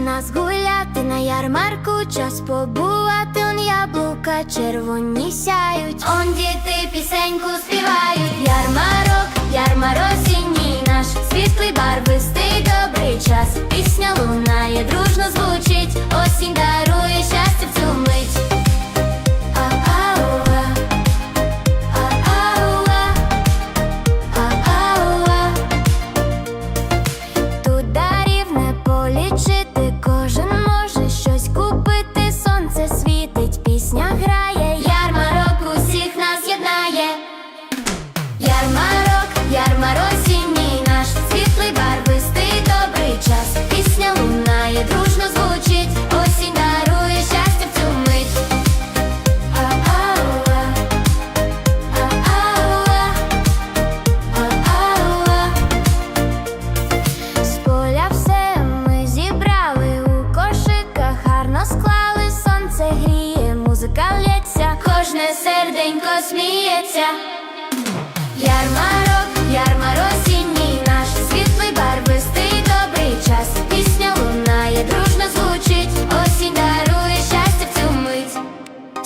нас гуляти на ярмарку, час побувати он яблука, червоні сяють. Он діти пісеньку співають. Ярмарок, ярмар осінній наш, світлий барвистий добрий час. Пісня лунає, дружно звучить, осінь дарує щастя в цю мить. Тут сміється. Ярмарок, ярмар осінній наш, світлий барвистий добрий час. Пісня лунає, дружно звучить, осінь дарує щастя в цю мить.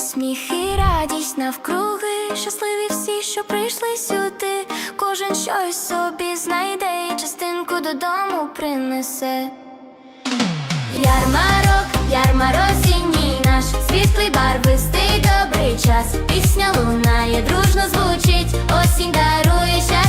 Сміх і радість навкруги, щасливі всі, що прийшли сюди. Кожен щось собі знайде і частинку додому принесе. Ярмарок, ярмар осінній наш, світлий барвистий час. Пісня лунає, дружно звучить, осінь дарує щастя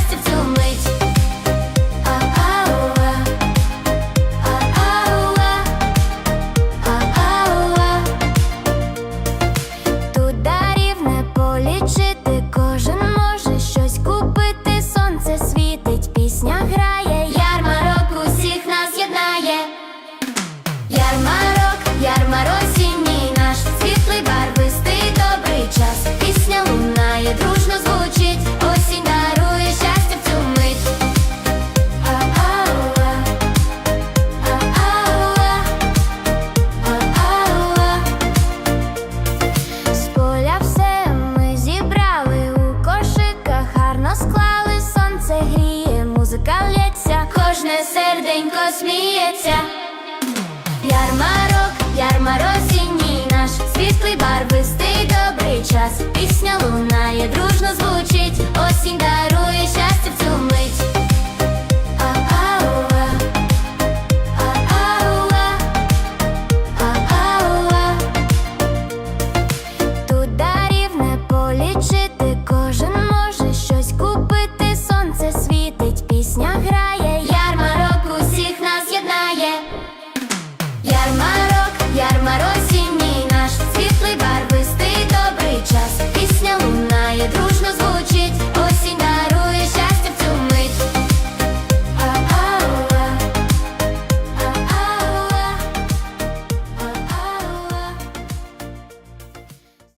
кожне серденько сміється, ярмарок, ярмарок осінній наш світ